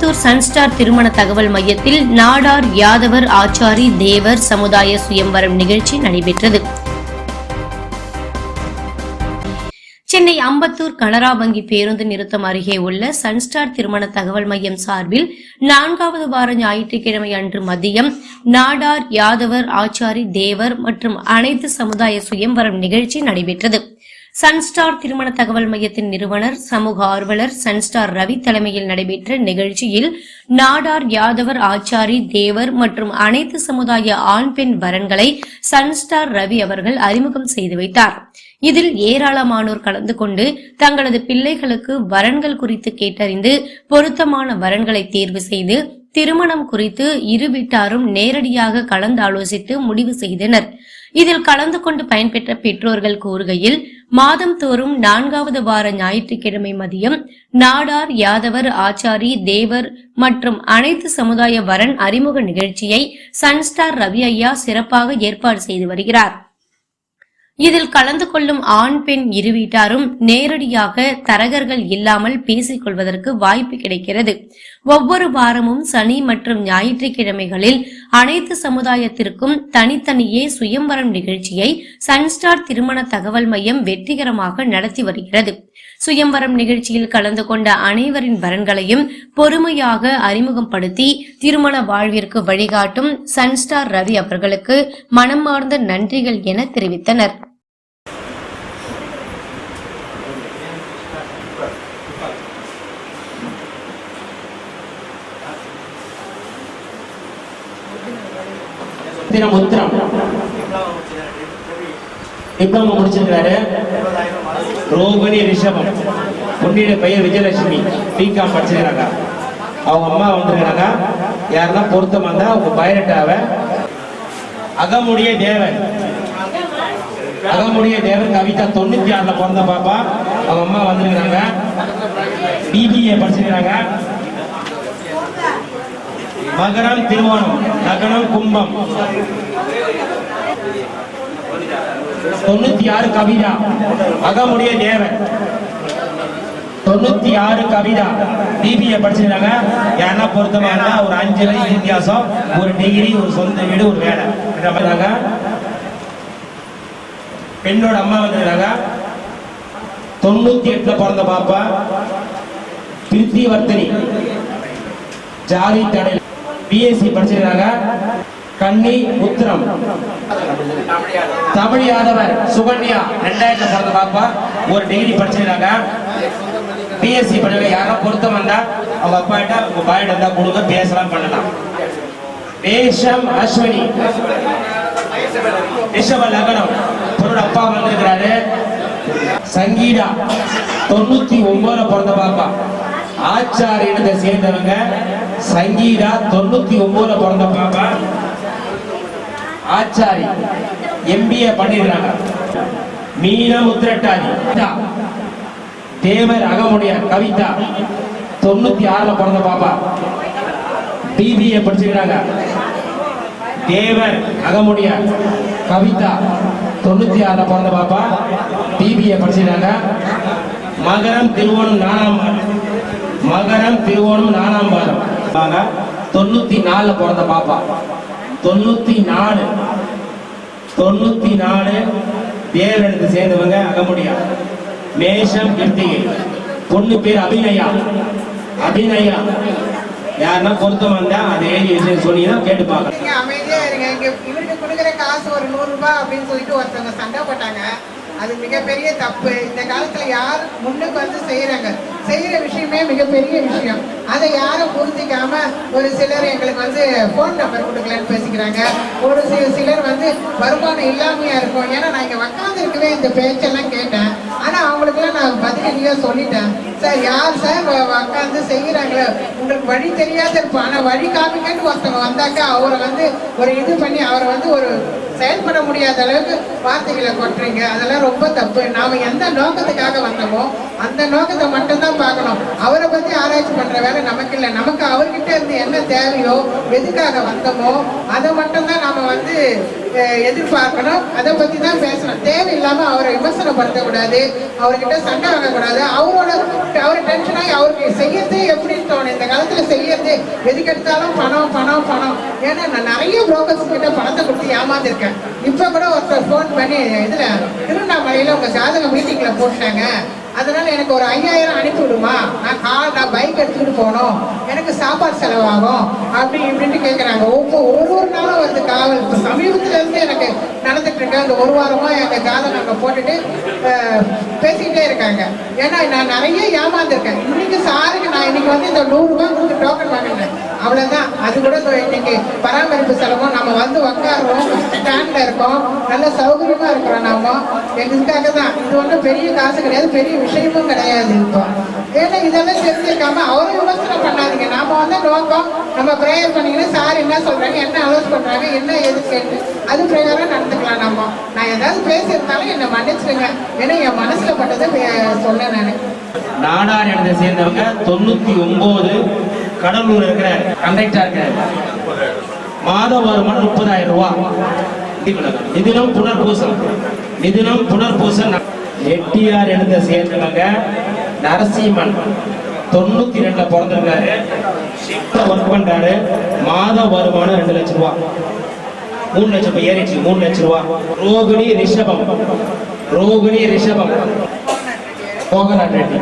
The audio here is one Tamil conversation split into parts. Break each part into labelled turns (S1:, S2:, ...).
S1: சென்னை சன்ஸ்டார் திருமண தகவல் மையத்தில் நாடார் யாதவர் ஆச்சாரி தேவர் சமுதாய சுயம்வரம் நிகழ்ச்சி நடைபெற்றது. சென்னை அம்பத்தூர் கனரா வங்கி பேருந்து நிறுத்தம் அருகே உள்ள சன்ஸ்டார் திருமண தகவல் மையம் சார்பில் நான்காவது வார ஞாயிற்றுக்கிழமை அன்று மதியம் நாடார் யாதவர் ஆச்சாரி தேவர் மற்றும் அனைத்து சமுதாய சுயம்வரம் நிகழ்ச்சி நடைபெற்றது. சன்ஸ்டார் திருமண தகவல் மையத்தின் நிறுவனர் சமூக ஆர்வலர் சன்ஸ்டார் ரவி தலைமையில் நடைபெற்ற நிகழ்ச்சியில் நாடார் யாதவர் ஆச்சாரி தேவர் மற்றும் அனைத்து சமுதாய ஆண் பெண் வரன்களை சன்ஸ்டார் ரவி அவர்கள் அறிமுகம் செய்து வைத்தார். இதில் ஏராளமானோர் கலந்து கொண்டு தங்களது பிள்ளைகளுக்கு வரன்கள் குறித்து கேட்டறிந்து பொருத்தமான வரன்களை தேர்வு செய்து திருமணம் குறித்து இரு வீட்டாரும் நேரடியாக கலந்தாலோசித்து முடிவு செய்தனர். இதில் கலந்து கொண்டு பயன்பெற்ற பெற்றோர்கள் கூறுகையில் மாதம் தோறும் நான்காவது வார ஞாயிற்றுக்கிழமை மதியம் நாடார் யாதவர் ஆச்சாரி தேவர் மற்றும் அனைத்து சமுதாய வரன் அறிமுக நிகழ்ச்சியை சன்ஸ்டார் ரவி ஐயா சிறப்பாக ஏற்பாடு செய்து வருகிறார். இதில் கலந்து கொள்ளும் ஆண் பெண் இரு வீட்டாரும் நேரடியாக தரகர்கள் இல்லாமல் பேசிக் கொள்வதற்கு வாய்ப்பு கிடைக்கிறது. ஒவ்வொரு வாரமும் சனி மற்றும் ஞாயிற்றுக்கிழமைகளில் அனைத்து சமுதாயத்திற்கும் தனித்தனியே சுயம்வரம் நிகழ்ச்சியை சன்ஸ்டார் திருமண தகவல் மையம் வெற்றிகரமாக நடத்தி வருகிறது. சுயம்பரம் நிகழ்ச்சியில் கலந்து கொண்ட அனைவரின் வரன்களையும் பொறுமையாக அறிமுகப்படுத்தி திருமண வாழ்விற்கு வழிகாட்டும் சன்ஸ்டார் ரவி அவர்களுக்கு மனமார்ந்த நன்றிகள் என தெரிவித்தனர்.
S2: தினம் உத்திரம் டிப்ளமோ முடிச்சிருக்காரு ரோகிணி ரிஷபம். பொண்ணியோட பெயர் விஜயலட்சுமி. பிகாம் படிச்சிருக்காங்க அவங்க அம்மா வந்திருக்காங்க யாருன்னா பொருத்தம் வந்தா அவங்க பயோடேட்டாவை அகமுடைய தேவன். அகமுடைய தேவன் கவிதா தொண்ணூத்தி ஆறுல பிறந்த பாப்பா. அவங்க அம்மா வந்திருக்காங்க பிபிஏ படிச்சிருக்காங்க மகரம் திருவோணம் நகரம் கும்பம். தொண்ணூத்தி ஆறு கவிதா அகமுடைய தேவன். தொண்ணூத்தி ஆறு கவிதா பிபிஏ படிச்சிருக்காங்க. ஏன்னா பொருத்தமா இருந்தா ஒரு அஞ்சு வயசு வித்தியாசம் ஒரு டிகிரி ஒரு சொந்த வீடு ஒரு வேலை. தாங்க. பெண்ணோட அம்மா வந்திருக்காங்க. தொண்ணூத்தி எட்டுல பிறந்த பாப்பா பிருத்திவர்த்தனி. ஜாதி தடை பிஎஸ்சி படிச்சிருக்காங்க கன்னி உத்திரம். தமிழ் யாதவர் சுகன்யா ரெண்டாயிரத்துல பிறந்த பாப்பா. ஒரு டிகிரி படிச்சிருக்காங்க பிஎஸ்சி படிக்க யாரும் பொருத்தம் வந்தா அவங்க அப்பா கிட்ட உங்க பாயிட்ட இருந்தா கொடுங்க பேசலாம் பண்ணலாம். வேஷம் அஸ்வினி. ரிஷப லக்னம். பொருள் அப்பா வந்திருக்கிறாரு. சங்கீதா. தொண்ணூத்தி ஒன்பதுல பிறந்த பாப்பா. ஆச்சாரியத்தை சேர்ந்தவங்க. சங்கீதா தொண்ணூத்தி ஒன்பதுல பிறந்த பாப்பா. ஆச்சாரி எம்பிஏ பண்ணிடுறாங்க. மீனா முத்திரட்டாரி தேவர் அகமுடைய கவிதா. தொண்ணூத்தி ஆறுல பிறந்த பாப்பா. பிபிஏ படிச்சுக்கிறாங்க. தேவர் அகமுடைய கவிதா. தொண்ணூத்தி ஆறுல பிறந்த பாப்பா. பிபிஏ படிச்சுக்கிறாங்க. மகரம் திருவோணம் நாலாம் மகரம் திருவோணம் நாலாம் பாதம். தொண்ணூத்தி நாலுல பிறந்த பாப்பா. தொண்ணூத்தி நாலு தொண்ணூத்தி நாலு பேர் எடுத்து சேர்ந்தவங்க அகமுடியா. மேஷம் கிருத்திகை. பொண்ணு பேர் அபிநயா. அபிநயா. யாருன்னா பொருத்தம் வந்தா அதே விஷயம் சொன்னீங்கன்னா கேட்டு பார்க்கலாம்.
S3: அமைதியா இருங்க. இங்க இவருக்கு கொடுக்குற காசு ஒரு நூறு ரூபாய் அப்படின்னு சொல்லிட்டு ஒருத்தவங்க சண்டை போட்டாங்க. அது மிகப்பெரிய தப்பு. இந்த காலத்துல யார் முன்னுக்கு வந்து செய்யறாங்க? செய்யற விஷயமே மிகப்பெரிய விஷயம். அதை யாரும் புரிஞ்சிக்காம ஒரு சிலர் எங்களுக்கு வந்து ஃபோன் நம்பர் கொடுக்கலன்னு பேசிக்கிறாங்க. ஒரு சில சிலர் வந்து வருமானம் இல்லாமையா இருக்கும். ஏன்னா நான் இங்க உக்காந்து இருக்கவே இந்த பேச்செல்லாம் கேட்டேன். ஆனா அவங்களுக்குலாம் நான் பதிலடியா சொல்லிட்டேன். சார் யார் சார் உட்காந்து செய்கிறாங்களோ? உங்களுக்கு வழி தெரியாத. இருப்போம் ஆனால் வழி காமிக்கன்னு ஒருத்தவங்க வந்தாக்கா அவரை வந்து ஒரு இது பண்ணி அவரை வந்து ஒரு செயல்பட முடியாத அளவுக்கு வார்த்தைகளை கொட்டுறீங்க. அதெல்லாம் ரொம்ப தப்பு. நாம் எந்த நோக்கத்துக்காக வந்தோமோ அந்த நோக்கத்தை மட்டும்தான் பார்க்கணும். அவரை பற்றி ஆராய்ச்சி பண்ணுற வேலை நமக்கு இல்லை. நமக்கு அவர்கிட்ட இருந்து என்ன தேவையோ எதுக்காக வந்தோமோ அதை மட்டும்தான் நாம் வந்து எதிர்பார்க்கணும். அதை பற்றி தான் பேசணும். தேவையில்லாமல் அவரை விமர்சனப்படுத்தக்கூடாது. அவர்கிட்ட சண்டை வாங்கக்கூடாது. அவரோட அவரை டென்ஷன் ஆகி அவருக்கு செய்யறதே எப்படின்னு தோணும் இந்த காலத்துல செய்யறது எதுக்கு எடுத்தாலும் பணம் பணம் பணம். ஏன்னா நான் நிறைய புரோக்கர்ஸ் கிட்ட பணத்தை கொடுத்து ஏமாந்துருக்கேன் இப்ப கூட ஒருத்தர் ஃபோன் பண்ணி இதுல திருவண்ணாமலையில உங்க ஜாதக மீட்டிங்ல போட்டாங்க. அதனால எனக்கு ஒரு ஐயாயிரம் அனுப்பி விடுமா? நான் கார் நான் பைக் எடுத்துக்கிட்டு போகணும். எனக்கு சாப்பாடு செலவாகும். அப்படி இப்படின்ட்டு கேட்குறாங்க ஒவ்வொரு ஒரு ஒரு நாளும் வந்து காவல். இப்போ சமீபத்துல இருந்து எனக்கு அந்த ஒரு வாரமாக எங்கள் ஜாதகம் போட்டுட்டு பேசிக்கிட்டே இருக்காங்க. ஏன்னா நான் நிறைய ஏமாந்துருக்கேன். இன்னைக்கு சாருக்கு நான் இன்னைக்கு வந்து இந்த நூறுரூவா கொடுத்து டோக்கன் வாங்கினேன். அவ்வளோதான் அது கூட இன்னைக்கு பராமரிப்பு செலவும் நம்ம வந்து உட்காடுறோம் ஸ்டாண்டில் இருக்கோம். நல்ல சௌகரியமாக இருக்கிறோம் நாம. எங்களுக்காக தான். இது ஒன்றும் பெரிய காசு கிடையாது. பெரிய விஷயமும் கிடையாது இப்போ. ஏன்னா இதெல்லாம் தெரிஞ்சிருக்காம அவரும் விமர்சனம் பண்ணாதீங்க. நாம வந்து நோக்கம் நம்ம ப்ரேயர் பண்ணீங்கன்னா சார் என்ன சொல்றாங்க என்ன அலோஸ் பண்றாங்க என்ன எது கேட்டு அது பிரகாரம் நடந்துக்கலாம் நம்ம. நான் ஏதாவது பேசியிருந்தாலும் என்னை மன்னிச்சிடுங்க. ஏன்னா என் மனசுல பட்டதை சொன்னேன் நான்.
S2: நாடார் இடத்தை சேர்ந்தவங்க தொண்ணூத்தி ஒன்பது கடலூர் இருக்கிற கண்டக்டா இருக்கிற மாத வருமானம் முப்பதாயிரம் ரூபாய் நிதினம் புனர்பூசம் நிதினம் புனர்பூசம் எட்டியார் எழுத சேர்ந்தவங்க நரசிம்மன். தொண்ணூத்தி ரெண்டுல பிறந்திருக்காரு. ஷிப்ட்ல ஒர்க் பண்றாரு மாத வருமானம் ரெண்டு லட்சம் ரூபா. மூணு லட்சம் ரூபாய் ஏறிச்சு மூணு லட்சம் ரூபா. ரோகிணி ரிஷபம். ரோகிணி ரிஷபம். மோகனாட் ரெட்டி.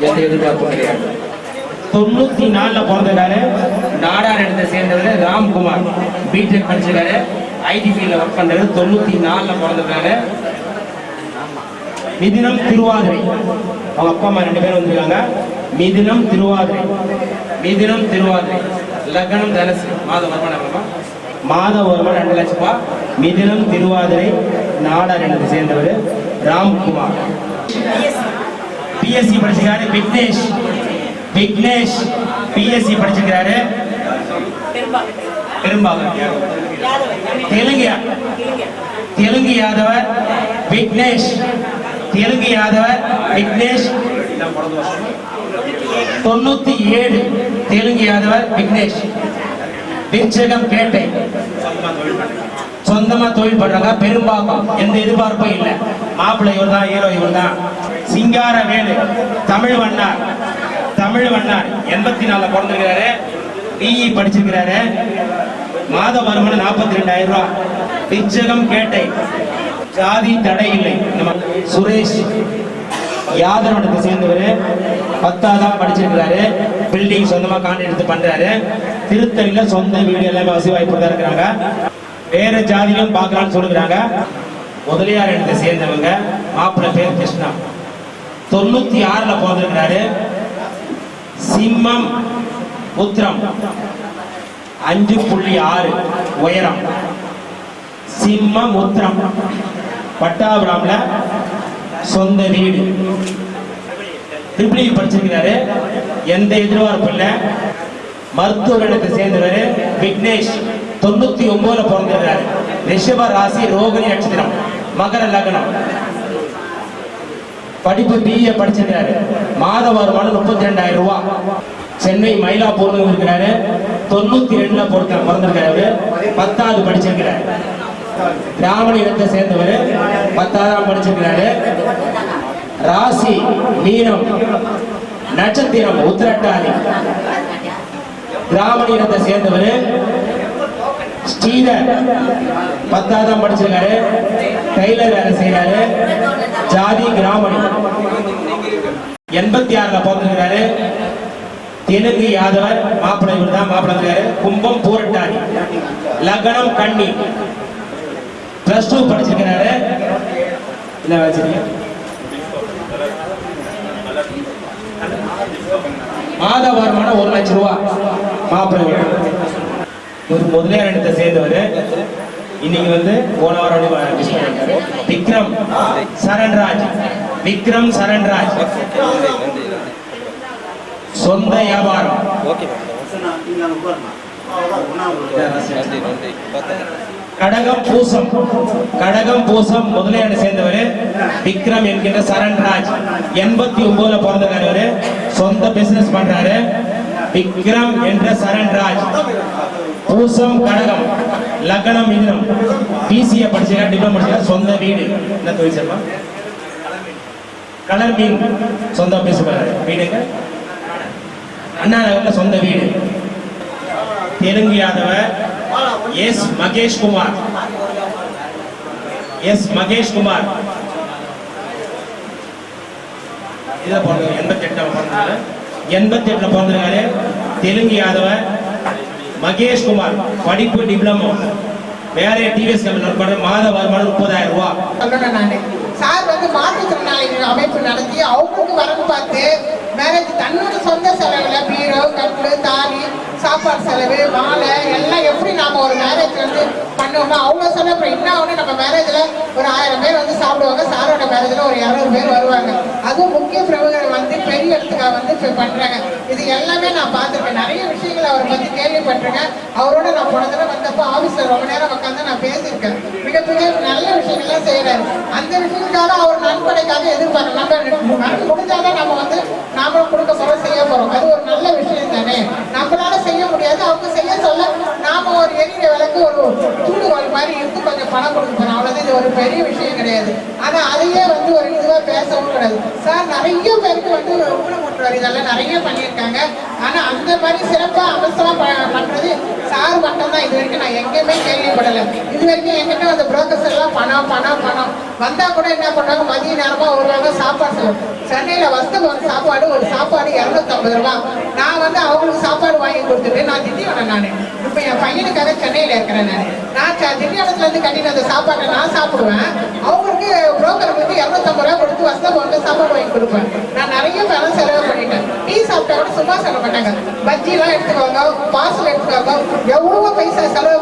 S2: எந்த எதிர்பார்ப்பும் கிடையாது. தொண்ணூத்தி நாலுல பிறந்திருக்காரு நாடார் இடத்தை சேர்ந்தவர் ராம்குமார். பிடெக் படிச்சிருக்காரு. ஐடி ஃபீல்ட்ல ஒர்க் பண்றாரு தொண்ணூத்தி நாலுல பிறந்திருக்காரு மிதினம் திருவாதிரை. அவங்க அப்பா அம்மா ரெண்டு பேரும் வந்திருக்காங்க. மிதினம் திருவாதிரை. மிதினம் திருவாதிரை. லக்னம் தனுசு. மாத வருமானம்? மாத வருமானம் ரெண்டு லட்சம் ரூபாய் மிதினம் திருவாதிரை. நாடார் இடத்தை சேர்ந்தவர். ராம்குமார். பிஎஸ்சி படிச்சிருக்காரு. விக்னேஷ். விக்னேஷ் பிஎஸ்சி படிச்சிருக்காரு பெரும்பாகம் தெலுங்கு தெலுங்கு யாதவர் விக்னேஷ். தெலுங்கு யாதவர் விக்னேஷ். தொண்ணூத்தி ஏழு தெலுங்கு யாதவர் விக்னேஷ். விருச்சகம் பேட்டை சொந்தமா தொழில் பண்றாங்க பெரும்பாக்கம். எந்த எதிர்பார்ப்பும் இல்லை. மாப்பிள்ளை இவர் தான் ஹீரோ இவர் தான் சிங்கார வேலு தமிழ் வண்ணார். தமிழ் வண்ணார். எண்பத்தி நாலுல பிறந்திருக்கிறாரு. பிஇ படிச்சிருக்கிறாரு. மாத வருமானம் நாற்பத்தி ரெண்டாயிரம் ரூபாய் பிச்சகம் கேட்டை ஜாதி தடை இல்லை. நம்ம சுரேஷ் யாதவனத்தை சேர்ந்தவர். பத்தாவதான் படிச்சிருக்கிறாரு. பில்டிங் சொந்தமாக காண்டி எடுத்து பண்றாரு. திருத்தணியில் சொந்த வீடு எல்லாமே வசதி வாய்ப்பு தான் இருக்கிறாங்க. வேற ஜாதியும் பார்க்கலான்னு சொல்லுகிறாங்க. முதலியார் இடத்தை சேர்ந்தவங்க. மாப்பிள்ளை பேர் கிருஷ்ணா. தொண்ணூத்தி ஆறுல பிறந்திருக்கிறாரு. சிம்மம் உத்திரம் அஞ்சு புள்ளி ஆறு உயரம். சிம்மம் உத்திரம். பட்டாபுராம்ல சொந்த வீடு. ட்ரிபிள் படிச்சிருக்கிறாரு. எந்த எதிர்பார்ப்பும் இல்ல. மருத்துவர் இடத்தை சேர்ந்தவர் விக்னேஷ். தொண்ணூத்தி ஒன்பதுல பிறந்திருக்கிறாரு. ரிஷப ராசி ரோகிணி நட்சத்திரம். மகர லக்னம். படிப்பு பிஏ படிச்சிருக்கிறாரு. மாத வருமானம் முப்பத்தி ரெண்டாயிரம் ரூபாய் சென்னை மயிலாப்பூர்ல இருக்கிறாரு. தொண்ணூத்தி ரெண்டுல பொறுத்த பிறந்திருக்காரு பத்தாவது படிச்சிருக்கிறாரு. பிராமண இனத்தை சேர்ந்தவர். பத்தாயிரம் படிச்சிருக்கிறாரு. ராசி மீனம் நட்சத்திரம் உத்திரட்டாதி. பிராமண இனத்தை சேர்ந்தவர். ஸ்ரீதர் பத்தாயிரம் படிச்சிருக்காரு. டெய்லர் வேலை செய்யறாரு ஜாதி கிராமணி எண்பத்தி ஆறுல பிறந்திருக்கிறாரு. தெலுங்கு யாதவர் மாப்பிள்ளை தான் மாப்பிள்ளை கும்பம் பூரட்டாதி. லக்னம் கன்னி. பிளஸ் டூ படிச்சிருக்கிறாரு என்ன வச்சிருக்கீங்க மாத வருமானம் ஒரு லட்சம் ரூபா. மாப்பிள்ளை. ஒரு முதலியார் இடத்தை சேர்ந்தவர். இன்னைக்கு வந்து போன வாரம். விக்ரம் சரண்ராஜ். விக்ரம் சரண்ராஜ். சொந்த வியாபாரம். கடகம் பூசம். கடகம் பூசம் முதலையாடு சேர்ந்தவர் விக்ரம் என்கின்ற சரண்ராஜ். எண்பத்தி ஒன்பதுல பிறந்தக்காரவர் சொந்த பிசினஸ் பண்றாரு. விக்ரம் என்ற சரண்ராஜ். பூசம் கடகம் லக்னம் மிதுனம். பிசிஏ படிச்சிருக்கா டிப்ளமோ படிச்சிருக்கா சொந்த வீடு. என்ன தொழில் சார்பா கலர் மீன் சொந்த பேசுவாரு வீடுங்க அண்ணா நகர்ல சொந்த வீடு. தெலுங்கு யாதவர் எஸ் மகேஷ் குமார் எஸ் மகேஷ் குமார் இதை பிறந்த எண்பத்தி எட்டுல எண்பத்தி எட்டுல பிறந்திருக்காரு. தெலுங்கு யாதவர். மகேஷ் குமார் படிப்பு டிப்ளமோ வேற டிவிஎஸ் கம்பெனி ஒர்க் பண்ற மாத வருமானம் முப்பதாயிரம் ரூபாய்
S3: சார் வந்து மாற்றுத்திறனாளிகள் அமைப்பு நடத்தி அவங்களுக்கு வரவு பார்த்து மேரேஜ் தன்னோட சொந்த செலவுல பீரோ கட்டு தாலி சாப்பாடு செலவு வாழை எல்லாம் எப்படி நாம ஒரு மேரேஜ் வந்து பண்ணுவோமோ அவங்க சொன்ன அப்புறம் என்ன ஒன்று நம்ம மேரேஜ்ல ஒரு ஆயிரம் பேர் வந்து சாப்பிடுவாங்க. சாரோட மேரேஜ்ல ஒரு இரநூறு பேர் வருவாங்க. அதுவும் முக்கிய பிரபுகள் வந்து பெரிய இடத்துக்காக வந்து பண்றாங்க. இது எல்லாமே நான் பார்த்துருக்கேன். நிறைய விஷயங்கள் அவரை பத்தி கேள்விப்பட்டிருக்கேன். அவரோட நான் போன தடவை வந்தப்போ ஆஃபீஸில் ரொம்ப நேரம் உட்காந்து நான் பேசியிருக்கேன். மிகப்பெரிய நல்ல விஷயங்கள்லாம் செய்யறாரு அந்த விஷயங்களுக்காக அவர் நன்கொடைக்காக எதிர்பார்க்க நம்ம மனசு முடிஞ்சாதான் நம்ம வந்து நாமளும் கொடுக்க போறோம் செய்ய போறோம் அது ஒரு நல்ல விஷயம் தானே நம்மளால செய்ய முடியாது அவங்க செய்ய சொல்ல நாம ஒரு எரியிற விளக்கு ஒரு தூண்டுகோல் மாதிரி இருந்து கொஞ்சம் பணம் கொடுக்க போறோம் அவ்வளவுதான் இது ஒரு பெரிய விஷயம் கிடையாது ஆனா அதையே வந்து ஒரு இதுவா பேசவும் கிடையாது சார் நிறைய பேருக்கு வந்து ஊனமுற்றவர் இதெல்லாம் நிறைய பண்ணியிருக்காங்க ஆனா அந்த மாதிரி சிறப்பா அம்சமா ப- பண்றது சார் மட்டும் தான் இது வரைக்கும் நான் எங்கேயுமே இது வரைக்கும் என்கிட்ட அந்த புரோக்கர்ஸ் எல்லாம் பணம் பணம் பணம். வந்தா கூட என்ன பண்ணாங்க மதிய நேரமா வருவாங்க சாப்பாடு செய்வோம் சென்னையில வசதி ஒரு சாப்பாடு ஒரு சாப்பாடு இரநூத்தம்பது ரூபாய் நான் வந்து அவங்களுக்கு சாப்பாடு வாங்கி கொடுத்துட்டு நான் திட்டியோட நான். இப்ப என் பையனுக்காக சென்னையில இருக்கிறேன் நான். நான் ச- இருந்து கட்டின அந்த சாப்பாட்டை நான் சாப்பிடுவேன். அவங்களுக்கு புரோக்கருக்கு இரநூத்தம்பது ரூபா கொடுத்து வசதி ஒன்று சாப்பாடு வாங்கி கொடுப்பேன். நான் நிறைய பணம் செலவு பண்ணிட்டேன். டீ சாப்பிட்டா கூட சும்மா செலவு மாட்டாங்க பஜ்ஜி எல்லாம் எடுத்துக்கோங்க பார்சல் எடுத்துக்கோங்க. எவ்வளவோ பைசா செலவு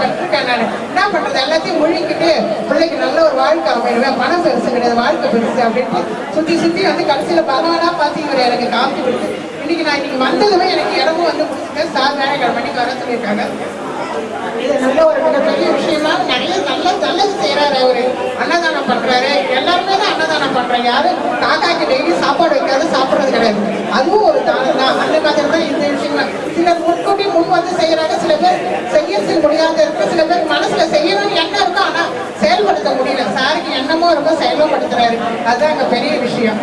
S3: கற்றுக்கேன் நான். என்ன பண்றது? எல்லாத்தையும் முழுங்கிட்டு பிள்ளைக்கு நல்ல ஒரு வாழ்க்கை அமைடுவேன் பணம் பெருசு கிடையாது வாழ்க்கை பெருசு அப்படின்ட்டு சுத்தி சுத்தி வந்து கடைசியில பகவானா பார்த்து இவர் எனக்கு காப்பி கொடுத்து. இன்னைக்கு நான் இன்னைக்கு வந்ததுமே எனக்கு இடமும் வந்து முடிச்சுட்டேன் சார் வேலைக்கிழமை மணிக்கு வர சொல்லியிருக்காங்க. இது நல்ல ஒரு மிகப்பெரிய விஷயமா நிறைய நல்ல நல்லது செய்யறாரு அவரு. அன்னதானம் பண்றாரு. அன்னதானம் பண்றேன் யாரு காக்காக்கு டெய்லி சாப்பாடு வைக்காத சாப்பிடறது கிடையாது. அதுவும் ஒரு தானம் தான். அந்த மாதிரி தான் இந்த விஷயங்கள் சிலர் முன்கூட்டி முன் வந்து செய்யறாங்க. சில பேர் செய்ய முடியாத இருக்கு. சில பேர் மனசுல செய்யணும்னு எண்ணம் இருக்கும் ஆனா செயல்படுத்த முடியல. சாருக்கு எண்ணமும் இருக்கும் செயல்படுத்துறாரு. அதுதான் அங்க பெரிய விஷயம்.